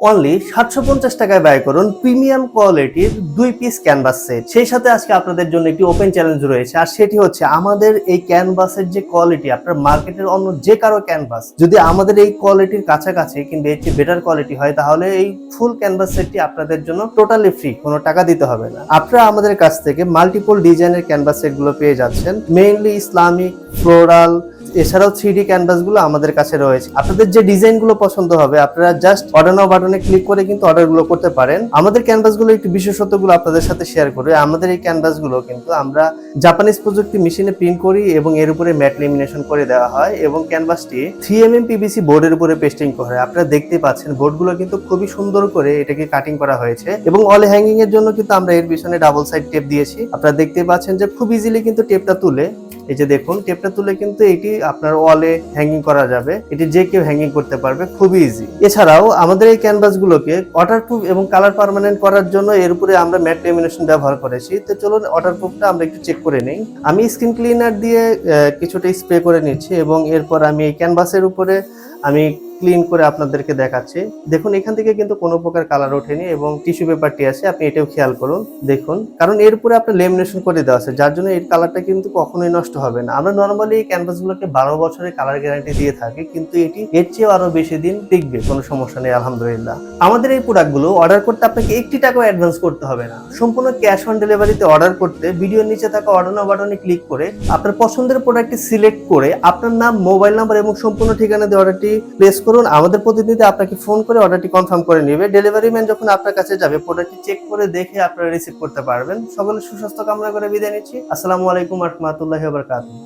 Only সাতশো পঞ্চাশ টাকায় ব্যয় করুন প্রিমিয়াম কোয়ালিটির দুই পিস ক্যানভাস সেট সেই সাথে আজকে আপনাদের জন্য একটি ওপেন চ্যালেঞ্জ রয়েছে, আর সেটি হচ্ছে আমাদের এই ক্যানভাসের যে কোয়ালিটি আপনার মার্কেটের অন্য যে কারও ক্যানভাস যদি আমাদের এই কোয়ালিটির কাছাকাছি কিংবা চেয়ে বেটার কোয়ালিটি হয়, তাহলে এই ফুল ক্যানভাস সেটটি আপনাদের জন্য টোটালি ফ্রি কোনো টাকা দিতে হবে না। আপনারা আমাদের কাছ থেকে মাল্টিপল ডিজাইনের ক্যানভাস সেটগুলো পেয়ে যাচ্ছেন মেইনলি ইসলামিক ফ্লোরাল এছাড়াও থ্রি ডি ক্যানভাসগুলো আমাদের কাছে রয়েছে। আপনাদের যে ডিজাইনগুলো পছন্দ হবে, আপনারা জাস্ট অর্ডার বাটনে ক্লিক করে কিন্তু অর্ডারগুলো করতে পারেন। আমাদের ক্যানভাসগুলো, একটু বিশেষত্বগুলো আপনাদের সাথে শেয়ার করি। আমাদের এই ক্যানভাসগুলো কিন্তু আমরা জাপানিজ প্রযুক্তি মেশিনে প্রিন্ট করি এবং এর উপরে ম্যাট লেমিনেশন করে দেওয়া হয় এবং ক্যানভাসটি থ্রি এম এম পিবিসি বোর্ডের উপরে পেস্টিং করা। আপনারা দেখতে পাচ্ছেন বোর্ডগুলো কিন্তু খুবই সুন্দর করে এটাকে কাটিং করা হয়েছে এবং অল হ্যাঙ্গিং এর জন্য কিন্তু আমরা এর পিছনে ডাবল সাইড টেপ দিয়েছি। আপনারা দেখতে পাচ্ছেন যে খুব ইজিলি কিন্তু টেপটা তুলে এই যে দেখুন টেপটা তুলে কিন্তু এটি আপনার ওয়ালে হ্যাঙ্গিং করা যাবে। এটি যে কেউ হ্যাঙ্গিং করতে পারবে, খুবই ইজি এছাড়াও আমাদের এই ক্যানভাস গুলোকে ওয়াটারপ্রুফ এবং কালার পারমানেন্ট করার জন্য এর উপরে আমরা ম্যাট লেমিনেশন ব্যবহার করেছি। তো চলুন ওয়াটারপ্রুফটা আমরা একটু চেক করে নিই। আমি স্কিন ক্লিনার দিয়ে কিছুটা স্প্রে করে নিচ্ছি এবং এরপর আমি এই ক্যানভাসের উপরে আমি ক্লিন করে আপনাদেরকে দেখাচ্ছি। দেখুন, এখান থেকে কিন্তু কোনো প্রকার কালার ওঠেনি এবং টিস্যু পেপারটি আছে, আপনি এটাও খেয়াল করুন, দেখুন। কারণ এর উপরে আপনার লেমিনেশন করে দেওয়া আছে, যার জন্য এর কালারটা কিন্তু কখনোই নষ্ট হবে না। আমরা নর্মালি এই ক্যানভাসগুলোকে বারো বছরের কালার গ্যারান্টি দিয়ে থাকি, কিন্তু এটি এর চেয়েও আরও বেশি দিন টিকবে, কোনো সমস্যা নেই, আলহামদুলিল্লাহ। আমাদের এই প্রোডাক্টগুলো অর্ডার করতে আপনাকে একটি টাকাও অ্যাডভান্স করতে হবে না। সম্পূর্ণ ক্যাশ অন ডেলিভারিতে অর্ডার করতে ভিডিওর নিচে থাকা অর্ডার নাও বাটনে ক্লিক করে আপনার পছন্দের প্রোডাক্টটি সিলেক্ট করে আপনার নাম মোবাইল নাম্বার এবং সম্পূর্ণ ঠিকানা দিয়ে অর্ডারটি প্লেস করুন, আমাদের প্রতিনিধি আপনাকে ফোন করে অর্ডারটি কনফার্ম করে নেবে। ডেলিভারি ম্যান যখন আপনার কাছে যাবে প্রোডাক্টটি চেক করে দেখে আপনারা রিসিভ করতে পারবেন। সকলে সুস্বাস্থ্য কামনা করে বিদায় নিচ্ছি। আসসালামু আলাইকুম রহমতুল্লাহি বারকাতুহু।